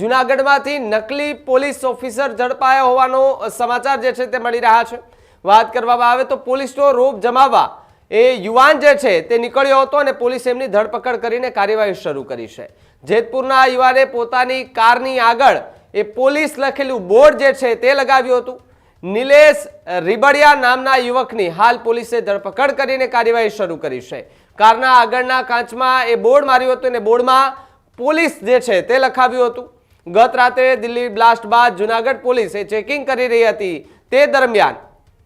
જુનાગઢમાંથી નકલી police officer ઝડપાયા હોવાનો સમાચાર જે છે તે મળી રહ્યા છે. વાત કરવામાં આવે તો પોલીસનો રોપ જમાવવા એ યુવાન જે છે તે નીકળ્યો હતો અને પોલીસે એમની ધરપકડ કરીને કાર્યવાહી શરૂ કરી છે. જેતપુરના યુવાને પોતાની કારની આગળ એ પોલીસ લખેલું બોર્ડ જે છે તે લગાવ્યું હતું. નિલેશ રીબડિયા નામના યુવકની હાલ પોલીસે ધરપકડ કરીને કાર્યવાહી શરૂ કરી છે. કારના આગળના કાચમાં એ બોર્ડ માર્યું હતું અને બોર્ડમાં પોલીસ જે છે તે લખાવ્યું હતું. ગત રાત્રે દિલ્હી બ્લાસ્ટ બાદ જુનાગઢ પોલીસ ચેકિંગ કરી રહી હતી. તે દરમિયાન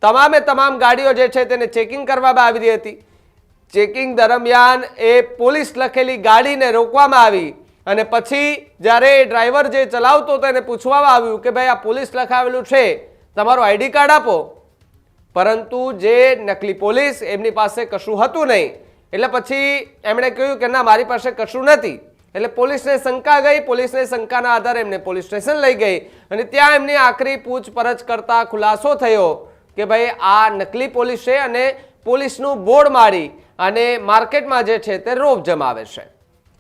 તમામે તમામ ગાડીઓ જે છે તેને ચેકિંગ કરવામાં આવી રહી હતી. ચેકિંગ દરમિયાન એ પોલીસ લખેલી ગાડીને રોકવામાં આવી અને પછી જ્યારે ડ્રાઈવર જે ચલાવતો તેને પૂછવામાં આવ્યું કે ભાઈ આ પોલીસ લખાવેલું છે, તમારું આઈડી કાર્ડ આપો. પરંતુ જે નકલી પોલીસ એમની પાસે કશું હતું નહીં. એટલે પછી એમણે કહ્યું કે ના, મારી પાસે કશું નથી. એટલે પોલીસને શંકા ગઈ, પોલીસને શંકાના આધારે એમને પોલીસ સ્ટેશન લઈ ગઈ. અને ત્યાં એમની આખરી પૂછપરછ કરતા ખુલાસો થયો કે ભાઈ, આ નકલી પોલીસ છે અને પોલીસનું બોર્ડ મારી અને માર્કેટમાં જે છે તે રોપ જમાવે છે.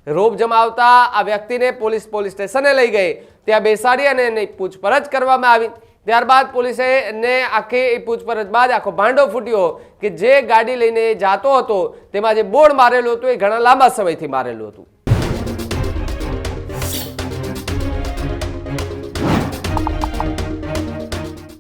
રોપ જમાવતા આ વ્યક્તિને પોલીસ પોલીસ સ્ટેશને લઈ ગઈ. ત્યાં બેસાડી અને એની પૂછપરછ કરવામાં આવી. ત્યારબાદ પોલીસે એને આખી પૂછપરછ બાદ આખો ભાંડો ફૂટ્યો કે જે ગાડી લઈને જાતો હતો, તેમાં જે બોર્ડ મારેલું હતું એ ઘણા લાંબા સમયથી મારેલું હતું.